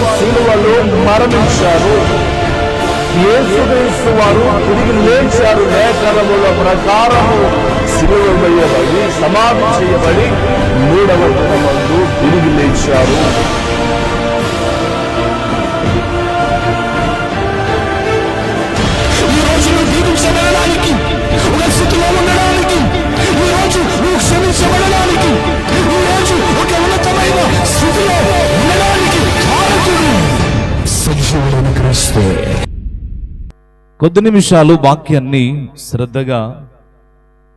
యేసుక్రీస్తు శిలువలో మరణించారు. యేసుక్రీస్తు వారు తిరిగి లేచారు. లేఖనముల ప్రకారము శిలువ వేయబడి సమాధి చేయబడి మూడవ దినమందు తిరిగి లేచారు. ఈ రోజు జీవించడానికి ఒక స్థితిలో ఉండడానికి నమస్తే. కొద్ది నిమిషాలు వాక్యాన్ని శ్రద్ధగా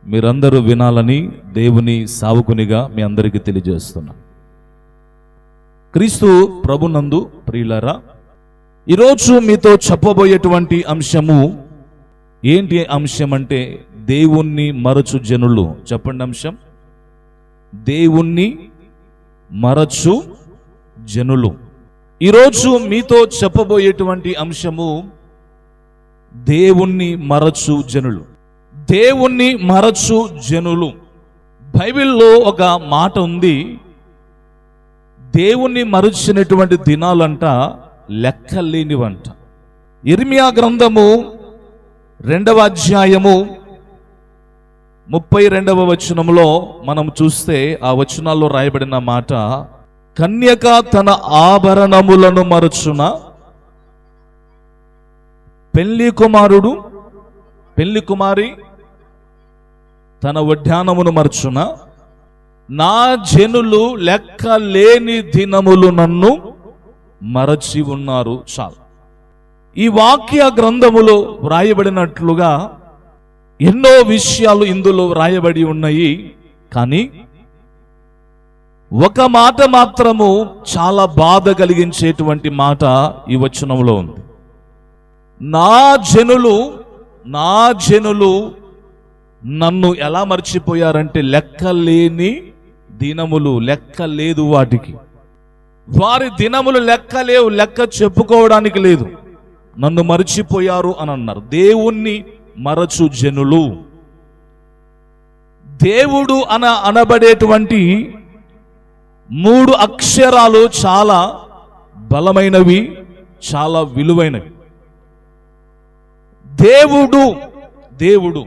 మీరందరూ వినాలని దేవుని సావుకునిగా మీ అందరికీ తెలియజేస్తున్నా. క్రీస్తు ప్రభునందు ప్రియులరా ఈరోజు మీతో చెప్పబోయేటువంటి అంశము ఏంటి అంశం అంటే దేవుణ్ణి మరచు జనులు. చెప్పండి అంశం. దేవుణ్ణి మరచు జనులు. ఈరోజు మీతో చెప్పబోయేటువంటి అంశము దేవుణ్ణి మరచు జనులు. దేవుణ్ణి మరచు జనులు. బైబిల్లో ఒక మాట ఉంది దేవుణ్ణి మరచినటువంటి దినాలంట లెక్కలేనివంట. ఇర్మియా గ్రంథము రెండవ అధ్యాయము ముప్పై రెండవ వచనంలో మనం చూస్తే ఆ వచనాల్లో రాయబడిన మాట కన్యక తన ఆభరణములను మరచున పెళ్ళి కుమారుడు పెళ్ళి కుమారి తన ఉద్యానమును మరచున నా జనులు లెక్క లేని దినములు నన్ను మరచి ఉన్నారు. చాలు. ఈ వాక్య గ్రంథములో వ్రాయబడినట్లుగా ఎన్నో విషయాలు ఇందులో వ్రాయబడి ఉన్నాయి. కానీ ఒక మాట మాత్రము చాలా బాధ కలిగించేటువంటి మాట ఈ వచనంలో ఉంది. నా జనులు నా జనులు నన్ను ఎలా మర్చిపోయారంటే లెక్కలేని దినములు లెక్క లేదు వాటికి. వారి దినములు లెక్క లేవు లెక్క చెప్పుకోవడానికి లేదు. నన్ను మర్చిపోయారు అని అన్నారు దేవుణ్ణి మరచు జనులు. దేవుడు అన అనబడేటువంటి మూడు అక్షరాలు చాలా బలమైనవి చాలా విలువైనవి. దేవుడు దేవుడు.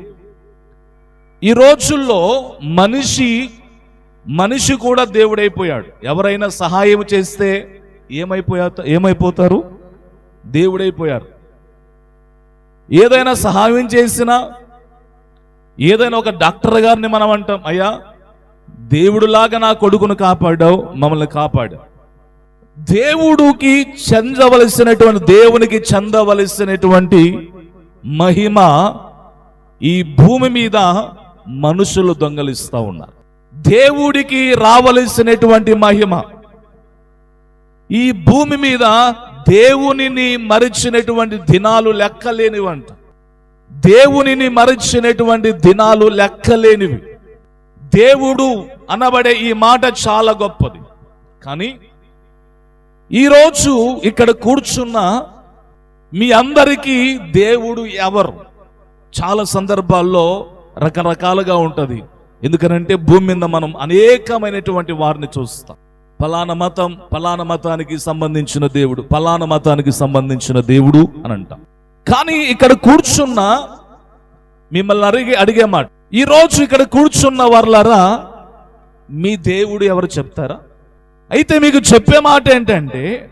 ఈ రోజుల్లో మనిషి మనిషి కూడా దేవుడైపోయాడు. ఎవరైనా సహాయం చేస్తే ఏమైపోయా ఏమైపోతారు? దేవుడైపోయారు. ఏదైనా సహాయం చేసినా ఏదైనా ఒక డాక్టర్ గారిని మనం అంటాం అయ్యా దేవుడులాగా నా కొడుకును కాపాడావు మమ్మల్ని కాపాడావు దేవుడికి చెందవలసినటువంటి దేవునికి చెందవలసినటువంటి మహిమ ఈ భూమి మీద మనుషులు దొంగలిస్తా ఉన్నారు. దేవుడికి రావలసినటువంటి మహిమ ఈ భూమి మీద దేవునిని మరిచినటువంటి దినాలు లెక్కలేనివంట. దేవునిని మరిచినటువంటి దినాలు లెక్కలేనివి. దేవుడు అనబడే ఈ మాట చాలా గొప్పది. కానీ ఈరోజు ఇక్కడ కూర్చున్న మీ అందరికీ దేవుడు ఎవరు? చాలా సందర్భాల్లో రకరకాలుగా ఉంటుంది. ఎందుకనంటే భూమి మీద మనం అనేకమైనటువంటి వారిని చూస్తాం. ఫలానా మతం ఫలానా మతానికి సంబంధించిన దేవుడు ఫలానా మతానికి సంబంధించిన దేవుడు అని అంటాం. కానీ ఇక్కడ కూర్చున్న మిమ్మల్ని అడిగి అడిగే మాట ఈరోజు ఇక్కడ కూర్చున్న వర్లరా మీ దేవుడు ఎవరు చెప్తారా? అయితే మీకు చెప్పే మాట ఏంటంటే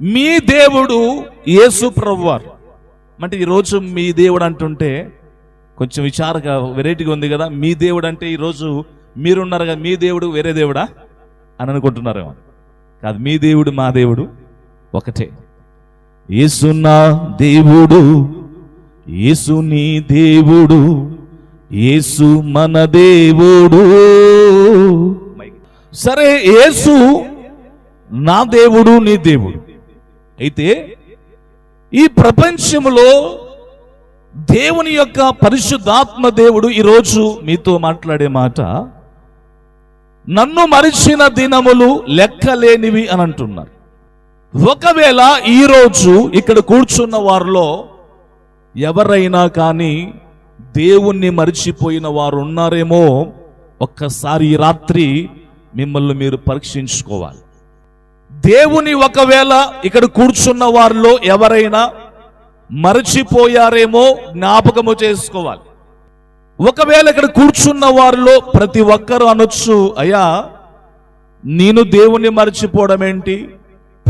మీ దేవుడు యేసు ప్రభువారు. అంటే ఈరోజు మీ దేవుడు అంటుంటే కొంచెం విచారగా వెరైటీగా ఉంది కదా మీ దేవుడు అంటే ఈరోజు మీరున్నారు కదా మీ దేవుడు వేరే దేవుడా? అని అనుకుంటున్నారేమో. కాదు మీ దేవుడు మా దేవుడు ఒకటే. ఏసున్నా దేవుడు యేసు నీ దేవుడు యేసు మన దేవుడు. సరే యేసు నా దేవుడు నీ దేవుడు. అయితే ఈ ప్రపంచంలో దేవుని యొక్క పరిశుద్ధాత్మ దేవుడు ఈరోజు మీతో మాట్లాడే మాట నన్ను మరిచిన దినములు లెక్కలేనివి అని అంటున్నారు. ఒకవేళ ఈరోజు ఇక్కడ కూర్చున్న వారిలో ఎవరైనా కానీ దేవుణ్ణి మరిచిపోయిన వారు ఉన్నారేమో ఒక్కసారి ఈ రాత్రి మిమ్మల్ని మీరు పరీక్షించుకోవాలి. దేవుని ఒకవేళ ఇక్కడ కూర్చున్న వారిలో ఎవరైనా మరచిపోయారేమో జ్ఞాపకము చేసుకోవాలి. ఒకవేళ ఇక్కడ కూర్చున్న వారిలో ప్రతి ఒక్కరు అనొచ్చు అయ్యా నేను దేవుణ్ణి మర్చిపోవడం ఏంటి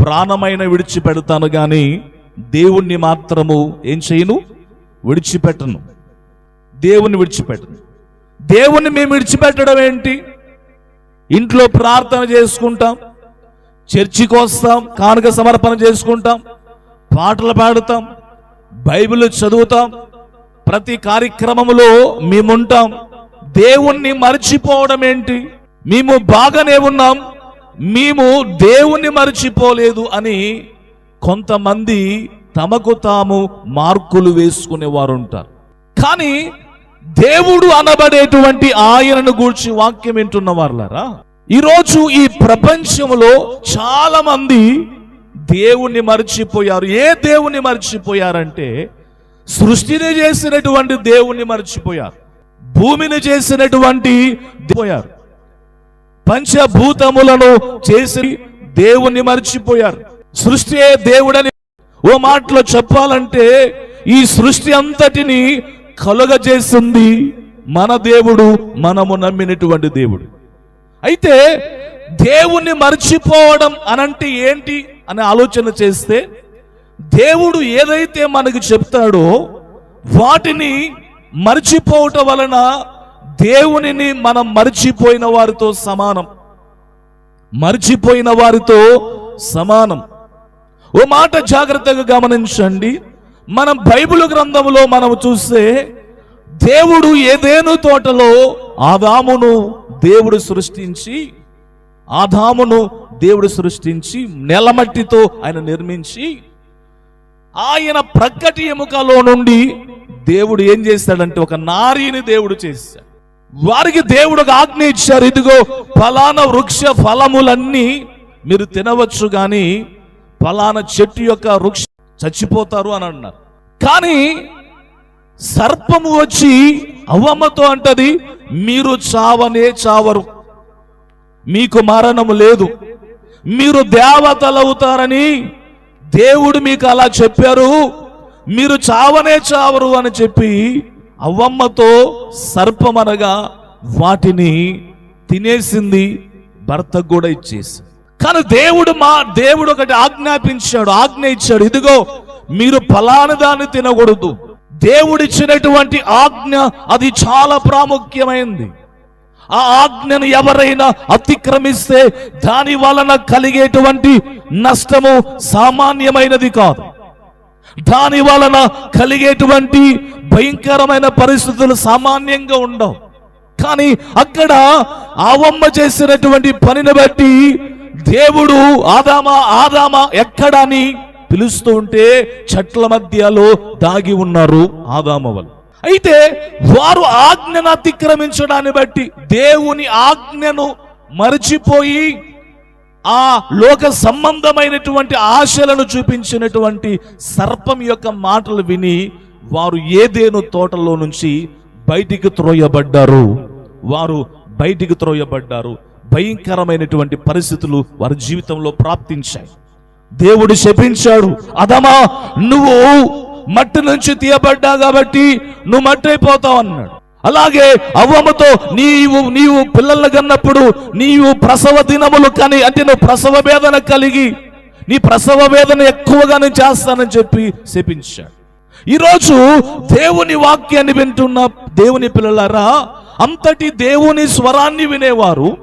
ప్రాణమైన విడిచిపెడతాను కానీ దేవుణ్ణి మాత్రము ఏం చేయను? విడిచిపెట్టను. దేవుణ్ణి విడిచిపెట్టను. దేవుణ్ణి మేము విడిచిపెట్టడం ఏంటి? ఇంట్లో ప్రార్థన చేసుకుంటాం చర్చికి వస్తాం కానుక సమర్పణ చేసుకుంటాం పాటలు పాడుతాం బైబిల్ చదువుతాం ప్రతి కార్యక్రమములో మేముంటాం. దేవుణ్ణి మర్చిపోవడం ఏంటి? మేము బాగానే ఉన్నాం మేము దేవుణ్ణి మర్చిపోలేదు అని కొంతమంది తమకు తాము మార్కులు వేసుకునే వారు ఉంటారు కానీ దేవుడు అనబడేటువంటి ఆయనను గూర్చి వాక్యం వింటున్న వారులారా ఈరోజు ఈ ప్రపంచంలో చాలా మంది దేవుణ్ణి మర్చిపోయారు. ఏ దేవుణ్ణి మర్చిపోయారంటే సృష్టిని చేసినటువంటి దేవుణ్ణి మర్చిపోయారు. భూమిని చేసినటువంటి పోయారు. పంచభూతములను చేసి దేవుణ్ణి మర్చిపోయారు. సృష్టియే దేవుడని ఓ మాటలో చెప్పాలంటే ఈ సృష్టి అంతటిని కలుగజేసింది మన దేవుడు మనము నమ్మినటువంటి దేవుడు. అయితే దేవుణ్ణి మర్చిపోవడం అనంటే ఏంటి అనే ఆలోచన చేస్తే దేవుడు ఏదైతే మనకు చెప్తాడో వాటిని మర్చిపోవటం వలన దేవునిని మనం మర్చిపోయిన వారితో సమానం. మర్చిపోయిన వారితో సమానం. ఓ మాట జాగ్రత్తగా గమనించండి. మనం బైబిల్ గ్రంథంలో మనం చూస్తే దేవుడు ఏదేను తోటలో ఆదామును దేవుడు సృష్టించి ఆదామును దేవుడు సృష్టించి నెలమట్టితో ఆయన నిర్మించి ఆయన ప్రక్కటి ఎముకలో నుండి దేవుడు ఏం చేస్తాడంటే ఒక నారీని దేవుడు చేశాడు వారికి దేవుడు ఒక ఆజ్ఞ ఇచ్చారు ఇదిగో ఫలానా వృక్ష ఫలములన్నీ మీరు తినవచ్చు కానీ ఫలానా చెట్టు యొక్క వృక్ష చచ్చిపోతారు అని అన్నారు. కానీ సర్పము వచ్చి అవ్వమ్మతో అంటది మీరు చావనే చావరు. మీకు మరణము లేదు. మీరు దేవతలవుతారని దేవుడు మీకు అలా చెప్పారు. మీరు చావనే చావరు అని చెప్పి అవ్వమ్మతో సర్పమనగా వాటిని తినేసింది భర్తకు కూడా ఇచ్చేసింది. కానీ దేవుడు మా దేవుడు ఒకటి ఆజ్ఞాపించాడు ఆజ్ఞ ఇచ్చాడు. ఇదిగో మీరు ఫలాని దాన్ని తినకూడదు. దేవుడిచ్చినటువంటి ఆజ్ఞ అది చాలా ప్రాముఖ్యమైంది. ఆ ఆజ్ఞను ఎవరైనా అతిక్రమిస్తే దాని వలన కలిగేటువంటి నష్టము సామాన్యమైనది కాదు. దాని వలన కలిగేటువంటి భయంకరమైన పరిస్థితులు సామాన్యంగా ఉండవు. కానీ అక్కడ ఆవమ్మ చేసినటువంటి పనిని బట్టి దేవుడు ఆదామా ఆదామా ఎక్కడని పిలుస్తూ ఉంటే చెట్ల మధ్యలో దాగి ఉన్నారు ఆదామ వాళ్ళు. అయితే వారు ఆజ్ఞను అతిక్రమించడాన్ని బట్టి దేవుని ఆజ్ఞను మరచిపోయి ఆ లోక సంబంధమైనటువంటి ఆశలను చూపించినటువంటి సర్పం యొక్క మాటలు విని వారు ఏదేను తోటలో నుంచి బయటికి త్రోయబడ్డారు? వారు బయటికి త్రోయబడ్డారు. భయంకరమైనటువంటి పరిస్థితులు వారి జీవితంలో ప్రాప్తించాయి. దేవుడు శపించాడు అదమా నువ్వు మట్టి నుంచి తీయబడ్డా కాబట్టి నువ్వు మట్టి అయిపోతావు అన్నాడు. అలాగే అవ్వమ్మతో నీవు నీవు పిల్లలను కన్నప్పుడు నీవు ప్రసవ దినములు కానీ అంటే నువ్వు ప్రసవ వేదన కలిగి నీ ప్రసవ వేదన ఎక్కువగానే చేస్తానని చెప్పి శపించాడు. ఈరోజు దేవుని వాక్యాన్ని వింటున్న దేవుని పిల్లలారా అంతటి దేవుని స్వరాన్ని వినేవారు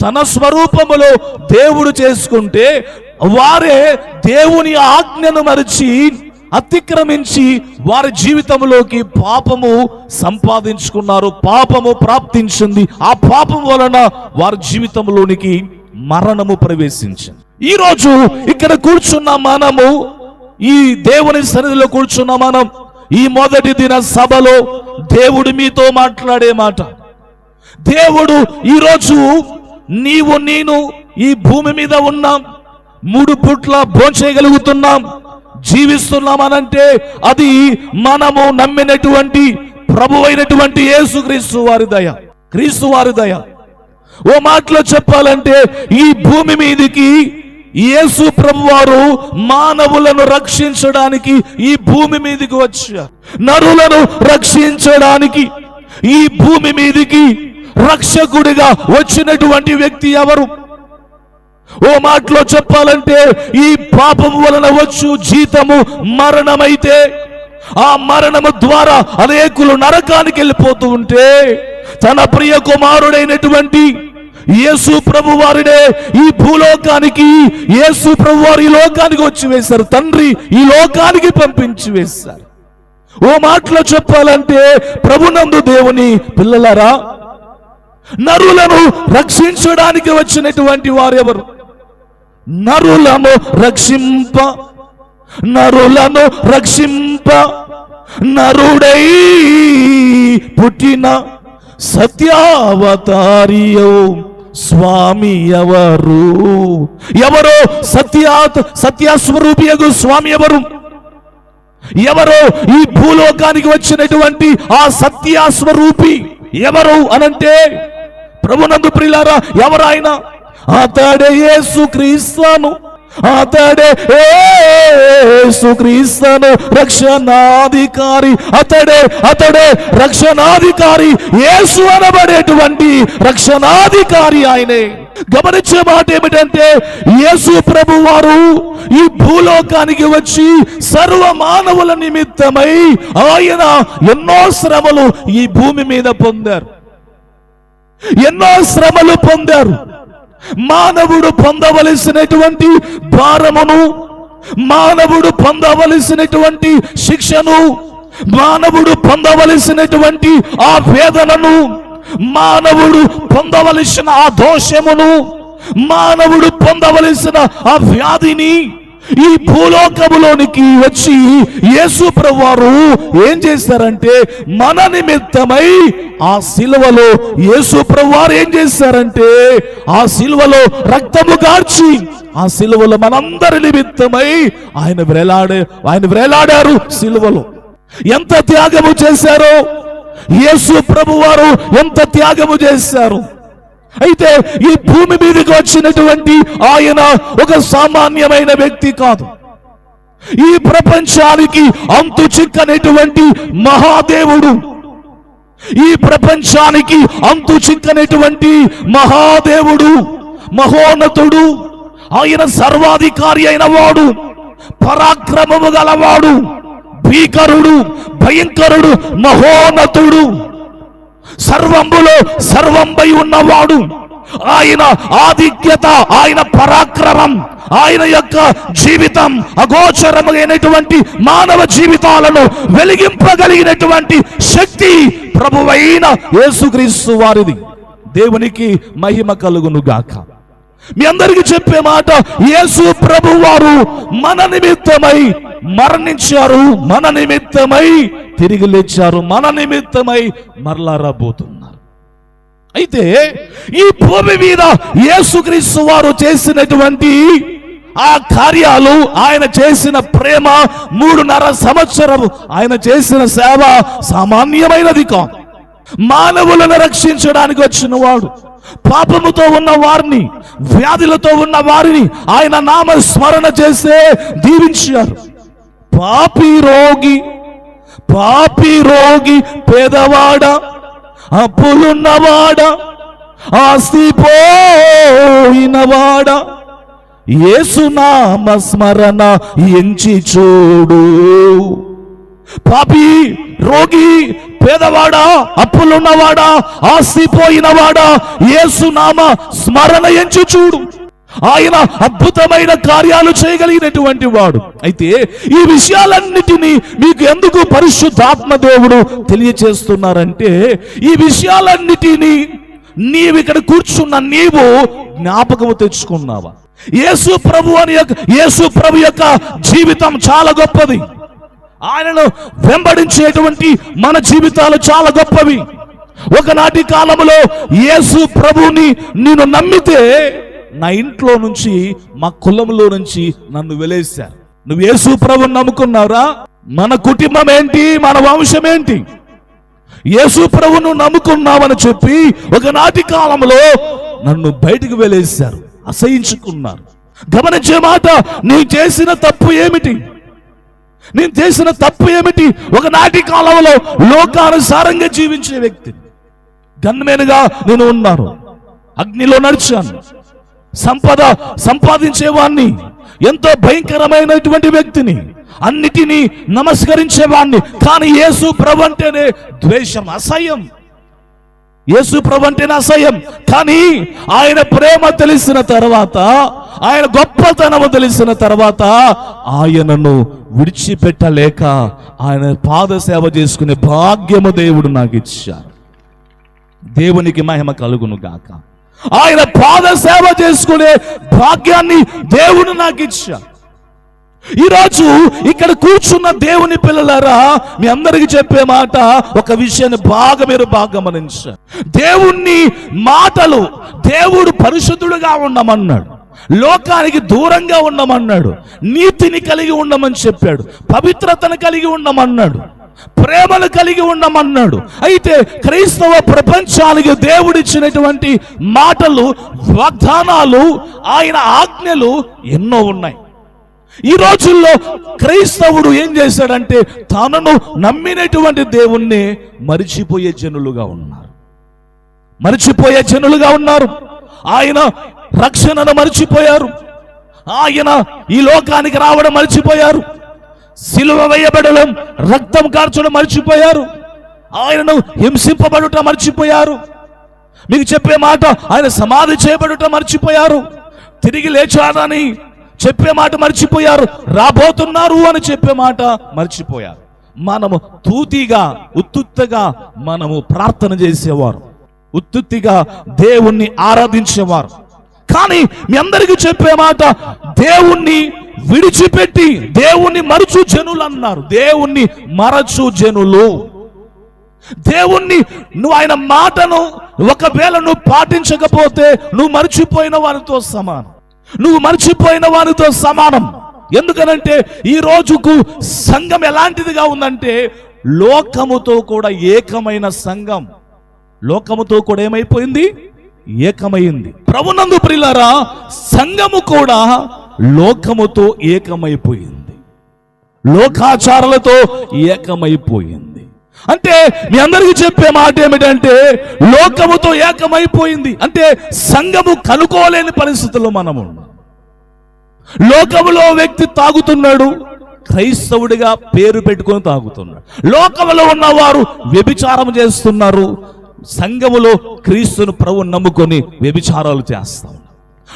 తన స్వరూపములో దేవుడు చేసుకుంటే వారే దేవుని ఆజ్ఞను మరిచి అతిక్రమించి వారి జీవితంలోకి పాపము సంపాదించుకున్నారు పాపము ప్రాప్తించింది. ఆ పాపం వలన వారి జీవితంలోనికి మరణము ప్రవేశించింది. ఈరోజు ఇక్కడ కూర్చున్న మనము ఈ దేవుని సన్నిధిలో కూర్చున్న మనం ఈ మొదటి దిన సభలో దేవుడు మీతో మాట్లాడే మాట. దేవుడు ఈరోజు నీవు నేను ఈ భూమి మీద ఉన్నాం. మూడు పుట్ల భోంచేయగలుగుతున్నాం జీవిస్తున్నామనంటే అది మనము నమ్మినటువంటి ప్రభు అయినటువంటి యేసు క్రీస్తు వారి దయ క్రీస్తు వారి దయ. ఓ మాటలో చెప్పాలంటే ఈ భూమి మీదికి యేసు ప్రభువారు మానవులను రక్షించడానికి ఈ భూమి మీదకి వచ్చారు. నరులను రక్షించడానికి ఈ భూమి మీదికి రక్షకుడిగా వచ్చినటువంటి వ్యక్తి ఎవరు? ఓ మాటలో చెప్పాలంటే ఈ పాపం వలన వచ్చు జీతము మరణమైతే ఆ మరణము ద్వారా అనేకులు నరకానికి వెళ్ళిపోతూ ఉంటే తన ప్రియ కుమారుడైనటువంటి యేసు ప్రభు వారినే ఈ భూలోకానికి యేసు ప్రభు వారు ఈ లోకానికి వచ్చి వేశారు. తండ్రి ఈ లోకానికి పంపించి వేశారు. ఓ మాటలో చెప్పాలంటే ప్రభునందు దేవుని పిల్లలారా నరులను రక్షించడానికి వచ్చినటువంటి వారెవరు నరులను రక్షింప నరులను రక్షింప. నరుడై పుట్టిన సత్యావతారియో స్వామి ఎవరు? ఎవరో సత్యాత్ సత్యస్వరూపియగు స్వామి ఎవరు? ఎవరో ఈ భూలోకానికి వచ్చినటువంటి ఆ సత్యాస్వరూపి ఎవరు అనంటే ప్రభునందు ప్రిలారా ఎవరాయన? అతడే యేసు క్రీస్తును. అతడే యేసు క్రీస్తును రక్షణాధికారి. అతడే అతడే రక్షణాధికారి. యేసు అనబడేటువంటి రక్షణాధికారి ఆయనే. గమనించే మాట ఏమిటంటే యేసు ప్రభు వారు ఈ భూలోకానికి వచ్చి సర్వ మానవుల నిమిత్తమై ఆయన ఎన్నో శ్రమలు ఈ భూమి మీద పొందారు. ఎన్నో శ్రమలు పొందారు. మానవుడు పొందవలసినటువంటి భారమును మానవుడు పొందవలసినటువంటి శిక్షను మానవుడు పొందవలసినటువంటి ఆ వేదనను మానవుడు పొందవలసిన ఆ దోషమును మానవుడు పొందవలసిన ఆ వ్యాధిని ఈ భూలోకములోనికి వచ్చి యేసు ప్రభువారు ఏం చేశారంటే మన నిమిత్తమై ఆ సిలువలో యేసు ప్రభువారు ఏం చేశారంటే ఆ సిలువలో రక్తము గార్చి ఆ సిలువలో మనందరి నిమిత్తమై ఆయన వ్రేలాడే ఆయన వ్రేలాడారు సిలువలో. ఎంత త్యాగము చేశారు? యేసు ప్రభువారు ఎంత త్యాగము చేశారు? అయితే ఈ భూమి మీదకి వచ్చినటువంటి ఆయన ఒక సామాన్యమైన వ్యక్తి కాదు. ఈ ప్రపంచానికి అంతు చిక్కనటువంటి మహాదేవుడు. ఈ ప్రపంచానికి అంతు చిక్కనటువంటి మహాదేవుడు మహోన్నతుడు ఆయన సర్వాధికారి అయిన వాడు పరాక్రమము గలవాడు భీకరుడు భయంకరుడు మహోన్నతుడు. సర్వంబులో సర్వంపై ఉన్నవాడు. ఆయన ఆధిక్యత ఆయన పరాక్రమం ఆయన యొక్క జీవితం అగోచరమైనటువంటి మానవ జీవితాలను వెలిగింపగలిగినటువంటి శక్తి ప్రభువైన యేసుక్రీస్తు వారిది. దేవునికి మహిమ కలుగును గాక మీ అందరికీ చెప్పే మాట యేసు ప్రభు వారు మన నిమిత్తమై మరణించారు మన నిమిత్తమై తిరిగి లేచారు మన నిమిత్తమై మరలా రాబోతున్నారు. అయితే ఈ భూమి మీద యేసుక్రీస్తు వారు చేసినటువంటి ఆ కార్యాలు ఆయన చేసిన ప్రేమ మూడున్నర సంవత్సరం ఆయన చేసిన సేవ సామాన్యమైనది కాదు. మానవులను రక్షించడానికి వచ్చిన వాడు పాపముతో ఉన్న వారిని వ్యాధులతో ఉన్న వారిని ఆయన నామ స్మరణ చేస్తే దీవించారు. పాపి రోగి పాపి రోగి పేదవాడ అప్పులున్నవాడ ఆస్తి పోయినవాడ యేసునామ స్మరణ ఎంచి చూడు. పాపి రోగి పేదవాడా అప్పులున్నవాడా ఆస్తిపోయినవాడా ఏసునామ స్మరణ ఎంచు చూడు. ఆయన అద్భుతమైన కార్యాలు చేయగలిగినటువంటి వాడు. అయితే ఈ విషయాలన్నిటినీ మీకు ఎందుకు పరిశుద్ధాత్మ దేవుడు తెలియచేస్తున్నారంటే ఈ విషయాలన్నిటినీ నీవు ఇక్కడ కూర్చున్న నీవు జ్ఞాపకము తెచ్చుకున్నావా? యేసు ప్రభు అని యేసు ప్రభు యొక్క జీవితం చాలా గొప్పది. ఆయనను వెంబడించేటువంటి మన జీవితాలు చాలా గొప్పవి. ఒకనాటి కాలంలో యేసు ప్రభుని నేను నమ్మితే నా ఇంట్లో నుంచి మా కులంలో నుంచి నన్ను వెలేశారు. నువ్వు యేసు ప్రభుని నమ్ముకున్నారా మన కుటుంబం ఏంటి? మన వంశం ఏంటి? యేసు ప్రభును నమ్ముకున్నామని చెప్పి ఒకనాటి కాలంలో నన్ను బయటికి వెలేశారు అసహించుకున్నారు. గమనించే మాట నీ చేసిన తప్పు ఏమిటి? నేను చేసిన తప్పు ఏమిటి? ఒకనాటి కాలంలో లోకానుసారంగా జీవించే వ్యక్తి. గన్మేనుగా నేను ఉన్నాను. అగ్నిలో నడిచాను. సంపద సంపాదించేవాణ్ణి. ఎంతో భయంకరమైనటువంటి వ్యక్తిని. అన్నిటినీ నమస్కరించేవాణ్ణి. కానీ యేసు ప్రభు అంటేనే ద్వేషం అసహ్యం. యేసు ప్రభు అంటేనే అసహ్యం. కానీ ఆయన ప్రేమ తెలిసిన తర్వాత ఆయన గొప్పతనము తెలిసిన తర్వాత ఆయనను విడిచిపెట్టలేక ఆయన పాద సేవ చేసుకునే భాగ్యము దేవుడు నాకు ఇచ్చారు దేవునికి మహిమ కలుగును గాక. ఆయన పాద సేవ చేసుకునే భాగ్యాన్ని దేవుడు నాకు ఇచ్చారు ఈరోజు ఇక్కడ కూర్చున్న దేవుని పిల్లలారా మీ అందరికి చెప్పే మాట ఒక విషయాన్ని బాగా మీరు బాగా గమనించారు దేవుణ్ణి మాటలు దేవుడు పరిశుద్ధుడుగా ఉండమన్నాడు. లోకానికి దూరంగా ఉండమన్నాడు. నీతిని కలిగి ఉండమని చెప్పాడు. పవిత్రతను కలిగి ఉండమన్నాడు. ప్రేమను కలిగి ఉండమన్నాడు. అయితే క్రైస్తవ ప్రపంచానికి దేవుడిచ్చినటువంటి మాటలు వాగ్దానాలు ఆయన ఆజ్ఞలు ఎన్నో ఉన్నాయి. ఈ రోజుల్లో క్రైస్తవుడు ఏం చేశాడంటే తనను నమ్మినటువంటి దేవుణ్ణి మరిచిపోయే జనులుగా ఉన్నారు. మరిచిపోయే జనులుగా ఉన్నారు. ఆయన రక్షణను మర్చిపోయారు. ఆయన ఈ లోకానికి రావడం మర్చిపోయారు. సిలువ వేయబడడం రక్తం కార్చడం మర్చిపోయారు. ఆయనను హింసింపబడుట మర్చిపోయారు. మీకు చెప్పే మాట ఆయన సమాధి చేయబడుట మర్చిపోయారు. తిరిగి లేచాడని చెప్పే మాట మర్చిపోయారు. రాబోతున్నారు అని చెప్పే మాట మర్చిపోయారు. మనము తూతిగా ఉత్తుత్తగా మనము ప్రార్థన చేసేవారు. ఉత్తుత్తిగా దేవుణ్ణి ఆరాధించేవారు. కానీ మీ అందరికీ చెప్పే మాట దేవుణ్ణి విడిచిపెట్టి దేవుణ్ణి మరచు జనులు అన్నారు. దేవుణ్ణి మరచు జనులు. దేవుణ్ణి నువ్వు ఆయన మాటను ఒకవేళ నువ్వు పాటించకపోతే నువ్వు మర్చిపోయిన వారితో సమానం. నువ్వు మర్చిపోయిన వారితో సమానం. ఎందుకనంటే ఈ రోజుకు సంఘం ఎలాంటిదిగా ఉందంటే లోకముతో కూడా ఏకమైన సంఘం. లోకముతో కూడా ఏమైపోయింది? ఏకమైంది. ప్రభునందు ప్రిలారా సంఘము కూడా లోకముతో ఏకమైపోయింది. లోకాచారాలతో ఏకమైపోయింది. అంటే మీ అందరికీ చెప్పే మాట ఏమిటంటే లోకముతో ఏకమైపోయింది. అంటే సంఘము కనుకోలేని పరిస్థితుల్లో మనము లోకములో వ్యక్తి తాగుతున్నాడు క్రైస్తవుడిగా పేరు పెట్టుకొని తాగుతున్నాడు. లోకములో ఉన్నవారు వ్యభిచారం చేస్తున్నారు సంఘములో క్రీస్తును ప్రభు నమ్ముకొని వ్యభిచారాలు చేస్తాం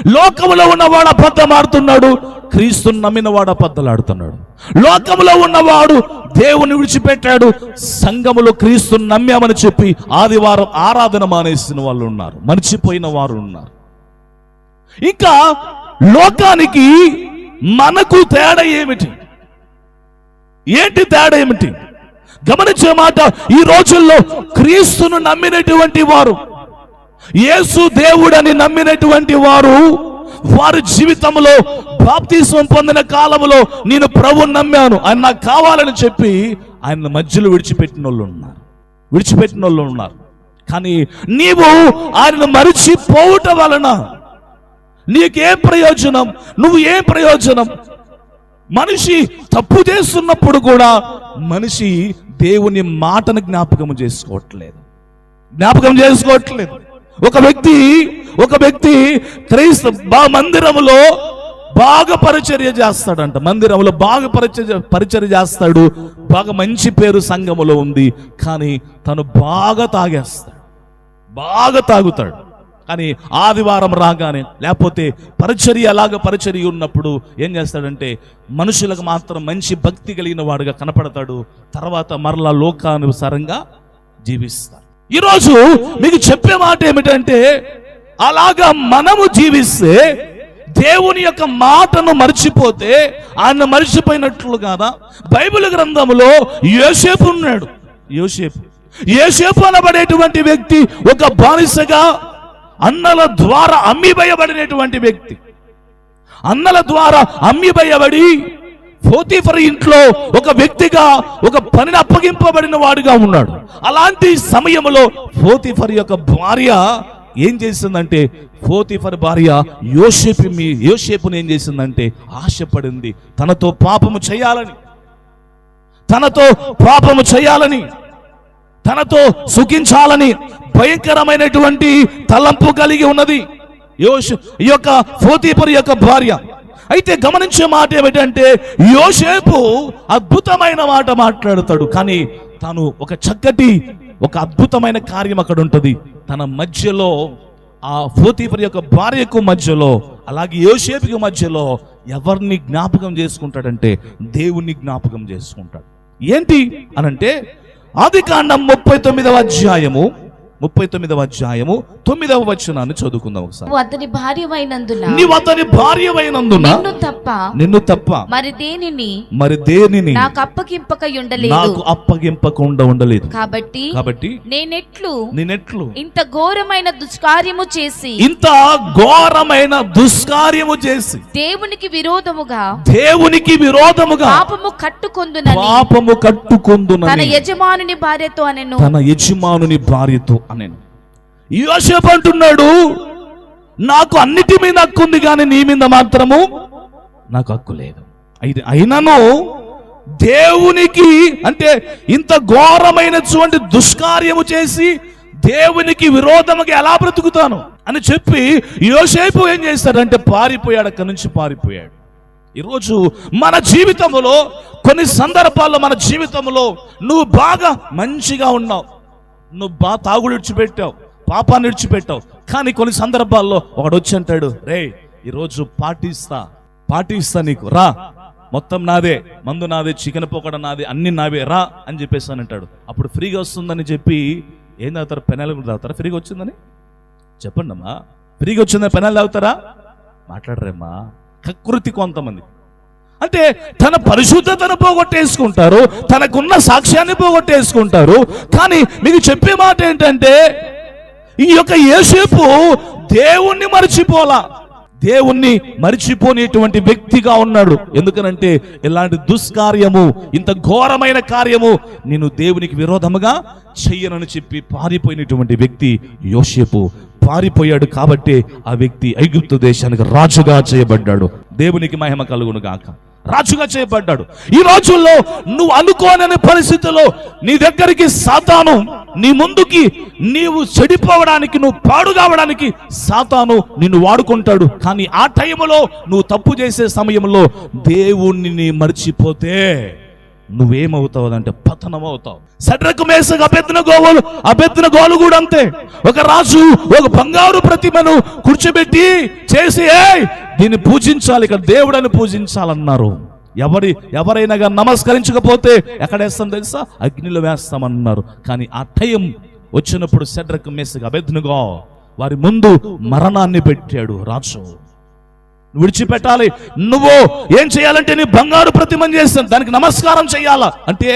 లోకములో ఉన్నవాడు అబద్ధమాడుతున్నాడు క్రీస్తుని నమ్మిన వాడు అబద్ధలాడుతున్నాడు లోకములో ఉన్నవాడు దేవుని విడిచిపెట్టాడు సంఘములో క్రీస్తుని నమ్మామని చెప్పి ఆదివారం ఆరాధన మానేసిన వాళ్ళు ఉన్నారు మర్చిపోయిన వారు ఉన్నారు. ఇంకా లోకానికి మనకు తేడా ఏమిటి? ఏంటి తేడా ఏమిటి? గమనించే మాట ఈ రోజుల్లో క్రీస్తును నమ్మినటువంటి వారు యేసు దేవుడని నమ్మినటువంటి వారు వారి జీవితంలో బాప్తీసం పొందిన కాలంలో నేను ప్రభు నమ్మాను. ఆయన నాకు కావాలని చెప్పి ఆయన మధ్యలో విడిచిపెట్టిన వాళ్ళు ఉన్నారు. విడిచిపెట్టిన వాళ్ళు ఉన్నారు. కానీ నీవు ఆయనను మరిచిపోవటం వలన నీకేం ప్రయోజనం? నువ్వు ఏం ప్రయోజనం? మనిషి తప్పు చేస్తున్నప్పుడు కూడా మనిషి దేవుని మాటను జ్ఞాపకం చేసుకోవట్లేదు. జ్ఞాపకం చేసుకోవట్లేదు. ఒక వ్యక్తి ఒక వ్యక్తి క్రైస్త బా మందిరములో బాగా పరిచర్య చేస్తాడంట. మందిరంలో బాగా పరిచర్య పరిచర్య చేస్తాడు. బాగా మంచి పేరు సంఘములో ఉంది. కానీ తను బాగా తాగేస్తాడు. బాగా తాగుతాడు. కానీ ఆదివారం రాగానే లేకపోతే పరిచర్య అలాగ పరిచర్య ఉన్నప్పుడు ఏం చేస్తాడంటే మనుషులకు మాత్రం మంచి భక్తి కలిగిన వాడుగా కనపడతాడు. తర్వాత మరలా లోకానుసారంగా జీవిస్తాడు. ఈరోజు మీకు చెప్పే మాట ఏమిటంటే అలాగా మనము జీవిస్తే దేవుని యొక్క మాటను మర్చిపోతే ఆయన మర్చిపోయినట్లు కాదా? బైబిల్ గ్రంథములో యోసేపు ఉన్నాడు. యోసేపు. యోసేపు అనబడేటువంటి వ్యక్తి ఒక బానిసగా అన్నల ద్వారా అమ్మివేయబడినటువంటి వ్యక్తి. అన్నల ద్వారా అమ్మివేయబడి పోతీఫర్ ఇంట్లో ఒక వ్యక్తిగా ఒక పనిని అప్పగింపబడిన వాడుగా ఉన్నాడు. అలాంటి సమయంలో పోతీఫర్ యొక్క భార్య ఏం చేసిందంటే ఫోతిఫర్ భార్య యోషేపు మీ యోషేపుని ఏం చేసిందంటే ఆశపడింది. తనతో పాపము చేయాలని. తనతో పాపము చేయాలని. తనతో సుఖించాలని. భయంకరమైనటువంటి తలంపు కలిగి ఉన్నది. యోషు ఈ యొక్క ఫోతీపరి యొక్క భార్య. అయితే గమనించే మాట ఏమిటంటే యోషేపు అద్భుతమైన మాట మాట్లాడతాడు కానీ తను ఒక చక్కటి ఒక అద్భుతమైన కార్యం అక్కడ ఉంటుంది. తన మధ్యలో ఆ ఫోతీపరి యొక్క భార్యకు మధ్యలో అలాగే యోసేపుకి మధ్యలో ఎవరిని జ్ఞాపకం చేసుకుంటాడంటే దేవుణ్ణి జ్ఞాపకం చేసుకుంటాడు. ఏంటి అనంటే ఆది కాండం ముప్పై తొమ్మిదవ అధ్యాయము ముప్పై తొమ్మిదవ అధ్యాయము తొమ్మిదవ వచనాన్ని చదువుకుందాం ఒకసారి. అతని భార్యవైనందున నీవు అతని భార్యవైనందున నిన్ను తప్ప నిన్ను తప్ప మరి దేనిని? మరి దేనిని? నాకు అప్పగింపక ఉండలేదు నాకు అప్పగింపకుండా ఉండలేదు. కాబట్టి కాబట్టి నేనెట్లు నేనెట్లు ఇంత ఘోరమైన దుష్కార్యము చేసి ఇంత ఘోరమైన దుష్కార్యము చేసి దేవునికి విరోధముగా దేవునికి విరోధముగా పాపము కట్టుకొందునని పాపము తన కట్టుకుందునని యజమానుని భార్యతో అనెను. తన యజమానుని భార్యతో అనేను యోసేపు అంటున్నాడు నాకు అన్నిటి మీద హక్కు ఉంది కానీ నీ మీద మాత్రము నాకు హక్కు లేదు. అయితే అయినను దేవునికి అంటే ఇంత ఘోరమైనటువంటి దుష్కార్యము చేసి దేవునికి విరోధముగా ఎలా బ్రతుకుతాను అని చెప్పి యోసేపు ఏం చేస్తాడంటే పారిపోయాడు అక్కడి నుంచి పారిపోయాడు. ఈరోజు మన జీవితంలో కొన్ని సందర్భాల్లో మన జీవితంలో నువ్వు బాగా మంచిగా ఉన్నావు. నువ్వు బా తాగుడు విడిచిపెట్టావు పాపాన్ని విడిచిపెట్టావు. కానీ కొన్ని సందర్భాల్లో ఒకడు వచ్చి అంటాడు రే ఈరోజు పాటిస్తా పాటిస్తా నీకు రా. మొత్తం నాదే మందు నాదే చికెన్ పోకడ నాదే అన్ని నావే రా అని చెప్పేసి అని అంటాడు. అప్పుడు ఫ్రీగా వస్తుందని చెప్పి ఏం తాగుతారు? పెనాలు కూడా తాగుతారా? ఫ్రీగా వచ్చిందని? చెప్పండి అమ్మా ఫ్రీగా వచ్చిందని పెనాలు తాగుతారా? మాట్లాడరేమ్మా. కకృతి కొంతమంది. అంటే తన పరిశుద్ధతను పోగొట్టేసుకుంటారు తనకున్న సాక్ష్యాన్ని పోగొట్టేసుకుంటారు. కానీ మీకు చెప్పే మాట ఏంటంటే ఈ యొక్క యేసేపు దేవుణ్ణి మర్చిపోలా. దేవుణ్ణి మరిచిపోనేటువంటి వ్యక్తిగా ఉన్నాడు. ఎందుకనంటే ఇలాంటి దుష్కార్యము ఇంత ఘోరమైన కార్యము నేను దేవునికి విరోధముగా చెయ్యనని చెప్పి పారిపోయినటువంటి వ్యక్తి యోసేపు. పారిపోయాడు కాబట్టి ఆ వ్యక్తి ఐగుప్తు దేశానికి రాజుగా చేయబడ్డాడు. దేవునికి మహిమ కలుగును గాక. రాజుగా చేయబడ్డాడు. ఈ రోజుల్లో నువ్వు అనుకోనని పరిస్థితుల్లో నీ దగ్గరికి సాతాను నీ ముందుకి నీవు చెడిపోవడానికి నువ్వు పాడు కావడానికి సాతాను నిన్ను వాడుకుంటాడు. కానీ ఆ టైంలో నువ్వు తప్పు చేసే సమయంలో దేవుణ్ణి మర్చిపోతే నువ్వేమవుతావు అంటే పతనం అవుతావు సడ్రకు మేసకు అభ్యర్థన గోవులు అభ్యర్థన గోలు కూడా అంతే. ఒక రాజు ఒక బంగారు ప్రతిమను కూర్చోబెట్టి చేసి "ఏయ్, దీన్ని పూజించాలి ఇక్కడ దేవుడని పూజించాలన్నారు. ఎవరి ఎవరైనా కానీ నమస్కరించకపోతే ఎక్కడ వేస్తాం తెలుసా? అగ్నిలో వేస్తామన్నారు. కానీ ఆ టైం వచ్చినప్పుడు సెడ్రకు మేసకు అభ్యర్థనగా వారి ముందు మరణాన్ని పెట్టాడు రాజు. విడిచిపెట్టాలి. నువ్వు ఏం చేయాలంటే నీ బంగారు ప్రతిమని చేస్తాను. దానికి నమస్కారం చేయాలా? అంటే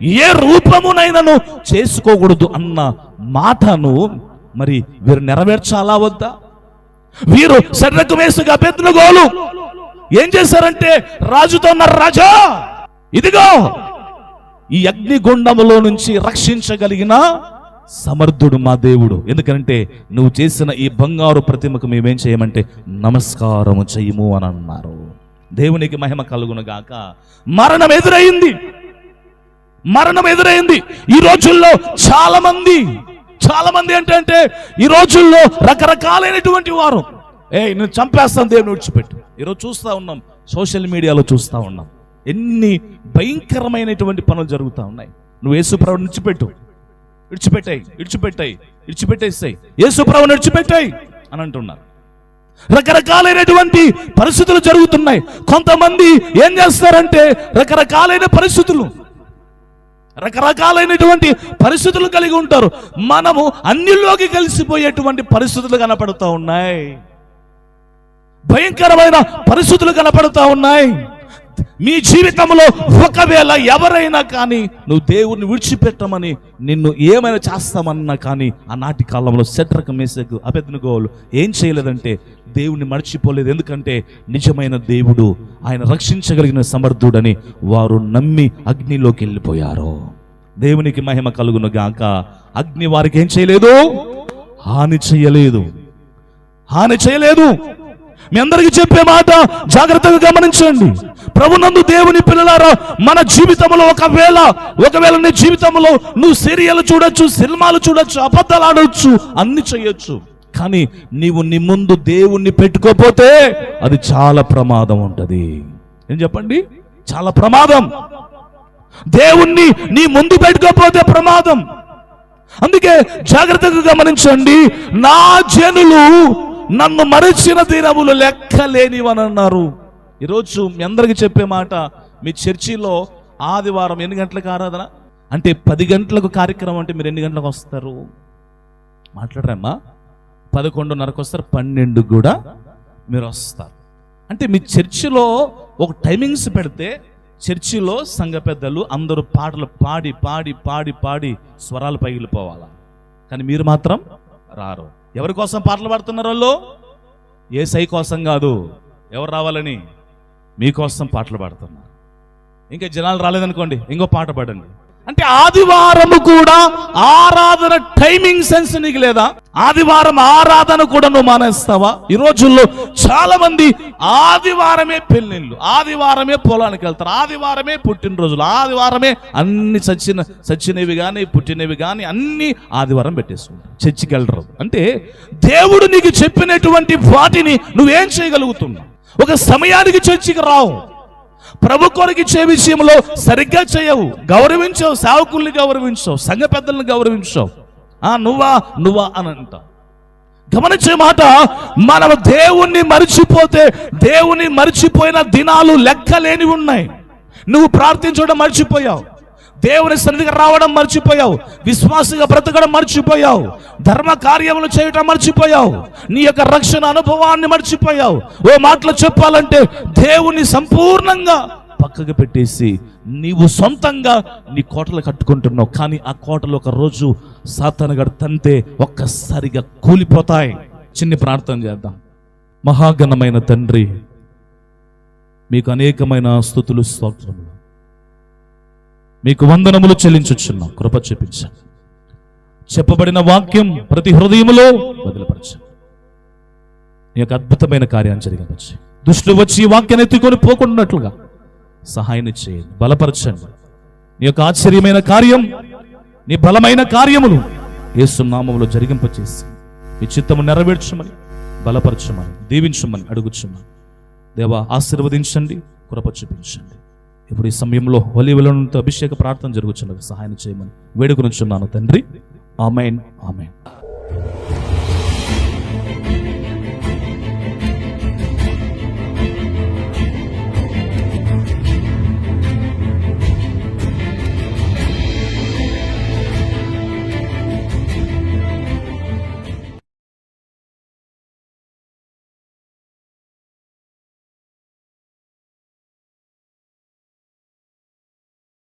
ఏ రూపమునైనను చేసుకోకూడదు అన్న మాటను మరి వీరు నెరవేర్చాలా వద్దా? వీరు శరీరకు వేసుగా గోలు. ఏం చేశారంటే రాజుతో ఉన్న రాజా ఇదిగో ఈ అగ్నిగుండములో నుంచి రక్షించగలిగిన సమర్థుడు మా దేవుడు. ఎందుకంటే నువ్వు చేసిన ఈ బంగారు ప్రతిమకు మేమేం చేయమంటే నమస్కారము చెయ్యము అని అన్నారు. దేవునికి మహిమ కలుగునగాక మరణం ఎదురైంది. మరణం ఎదురైంది. ఈ రోజుల్లో చాలా మంది చాలా మంది ఏంటంటే ఈ రోజుల్లో రకరకాలైనటువంటి వారు. ఏ నేను చంపేస్తాను దేవుని విడిచిపెట్టు. ఈరోజు చూస్తా ఉన్నాం సోషల్ మీడియాలో చూస్తా ఉన్నాం. ఎన్ని భయంకరమైనటువంటి పనులు జరుగుతూ ఉన్నాయి. నువ్వు యేసుప్రభు విడిచిపెట్టు. విడిచిపెట్టాయి విడిచిపెట్టాయి విడిచిపెట్టేస్తాయి యేసుప్రభుని విడిచిపెట్టాయి అని అంటున్నారు. రకరకాలైనటువంటి పరిస్థితులు జరుగుతున్నాయి. కొంతమంది ఏం చేస్తారంటే రకరకాలైన పరిస్థితులు రకరకాలైనటువంటి పరిస్థితులు కలిగి ఉంటారు. మనము అన్నిలోకి కలిసిపోయేటువంటి పరిస్థితులు కనపడుతూ ఉన్నాయి. భయంకరమైన పరిస్థితులు కనపడుతూ ఉన్నాయి. మీ జీవితంలో ఒకవేళ ఎవరైనా కానీ నువ్వు దేవుణ్ణి విడిచిపెట్టమని నిన్ను ఏమైనా చేస్తామన్నా కానీ ఆనాటి కాలంలో శత్రక మేసకు అభ్యర్థనగోలు ఏం చేయలేదంటే దేవుణ్ణి మర్చిపోలేదు. ఎందుకంటే నిజమైన దేవుడు ఆయన రక్షించగలిగిన సమర్థుడని వారు నమ్మి అగ్నిలోకి వెళ్ళిపోయారు. దేవునికి మహిమ కలుగును గాక. అగ్ని వారికి ఏం చేయలేదు? హాని చేయలేదు. హాని చేయలేదు. మీ అందరికీ చెప్పే మాట జాగ్రత్తగా గమనించండి. ప్రభునందు దేవుని పిల్లలారా మన జీవితంలో ఒకవేళ ఒకవేళ నీ జీవితంలో నువ్వు సీరియల్ చూడొచ్చు సినిమాలు చూడొచ్చు అబద్ధాలు ఆడొచ్చు అన్ని చేయొచ్చు. కానీ నీవు నీ ముందు దేవుణ్ణి పెట్టుకోపోతే అది చాలా ప్రమాదం ఉంటుంది. ఏం చెప్పండి? చాలా ప్రమాదం. దేవుణ్ణి నీ ముందు పెట్టుకోపోతే ప్రమాదం. అందుకే జాగ్రత్తగా గమనించండి నా జనులు నన్ను మరచిన దినములు లెక్కలేనివనన్నారు అన్నారు. ఈరోజు మీ అందరికి చెప్పే మాట మీ చర్చిలో ఆదివారం ఎన్ని గంటలకు ఆరాధన? అంటే పది గంటలకు కార్యక్రమం అంటే మీరు ఎన్ని గంటలకు వస్తారు? మాట్లాడరమ్మా. పదకొండున్నరకు వస్తారు పన్నెండు కూడా మీరు వస్తారు. అంటే మీ చర్చిలో ఒక టైమింగ్స్ పెడితే చర్చిలో సంఘ పెద్దలు అందరూ పాటలు పాడి పాడి పాడి పాడి స్వరాలు పగిలిపోవాలా కానీ మీరు మాత్రం రారు. ఎవరి కోసం పాటలు పాడుతున్నారు వాళ్ళు? ఏ సై కోసం కాదు. ఎవరు రావాలని? మీకోసం పాటలు పాడుతున్నారు ఇంకా జనాలు రాలేదనుకోండి ఇంకో పాట పాడండి. అంటే ఆదివారం కూడా ఆరాధన టైమింగ్ సెన్స్ నీకు లేదా? ఆదివారం ఆరాధన కూడా నువ్వు మానేస్తావా? ఈ రోజుల్లో చాలా మంది ఆదివారమే పెళ్ళిళ్ళు ఆదివారమే పొలానికి వెళ్తారు ఆదివారమే పుట్టినరోజులు ఆదివారమే అన్ని చచ్చిన చచ్చినవి కానీ పుట్టినవి కానీ అన్ని ఆదివారం పెట్టేసుకుంటారు చర్చికి వెళ్ళరు. అంటే దేవుడు నీకు చెప్పినటువంటి వాటిని నువ్వేం చేయగలుగుతున్నావు? ఒక సమయానికి చర్చికి రావు. ప్రభు కొరకు ఇచ్చే విషయంలో సరిగ్గా చేయవు. గౌరవించవు సేవకుల్ని గౌరవించవు సంఘ పెద్దలను గౌరవించవు. ఆ నువ్వా నువ్వా అని అంటావు గమనించే మాట మనం దేవుణ్ణి మర్చిపోతే దేవుని మర్చిపోయిన దినాలు లెక్కలేని ఉన్నాయి. నువ్వు ప్రార్థించడం మర్చిపోయావు. దేవుని సన్నిధికి రావడం మర్చిపోయావు. విశ్వాసంగా బ్రతకడం మర్చిపోయావు. ధర్మ కార్యములు చేయటం మర్చిపోయావు. నీ యొక్క రక్షణ అనుభవాన్ని మర్చిపోయావు. ఓ మాటలు చెప్పాలంటే దేవుని సంపూర్ణంగా పక్కకు పెట్టేసి నీవు సొంతంగా నీ కోటలు కట్టుకుంటున్నావు. కానీ ఆ కోటలు ఒక రోజు సాతానుగడు తంతే ఒక్కసారిగా కూలిపోతాయి. చిన్ని ప్రార్థన చేద్దాం. మహాగణమైన తండ్రి మీకు అనేకమైన స్థుతులు స్తోత్రములు. మీకు వందనములు చెల్లించుచున్నాం. కృప చూపించండి. చెప్పబడిన వాక్యం ప్రతి హృదయములో వదిలిపరచండి నీ యొక్క అద్భుతమైన కార్యాన్ని జరిగించండి దుష్టులు వచ్చి ఈ వాక్యాన్ని ఎత్తుకొని పోకుండాట్లుగా సహాయం చేయండి. బలపరచండి. నీ యొక్క ఆశ్చర్యమైన కార్యం నీ బలమైన కార్యములు ఏసునామములో జరిగింపచేసి మీ చిత్తము నెరవేర్చమని బలపరచమని దీవించమని అడుగుచున్నాను దేవా ఆశీర్వదించండి కృప చూపించండి. ఇప్పుడు ఈ సమయంలో ఒలివలతో అభిషేక ప్రార్థన జరుగుతున్నది సహాయం చేయమని వేడుకొనుచున్నాను తండ్రి. Amen amen.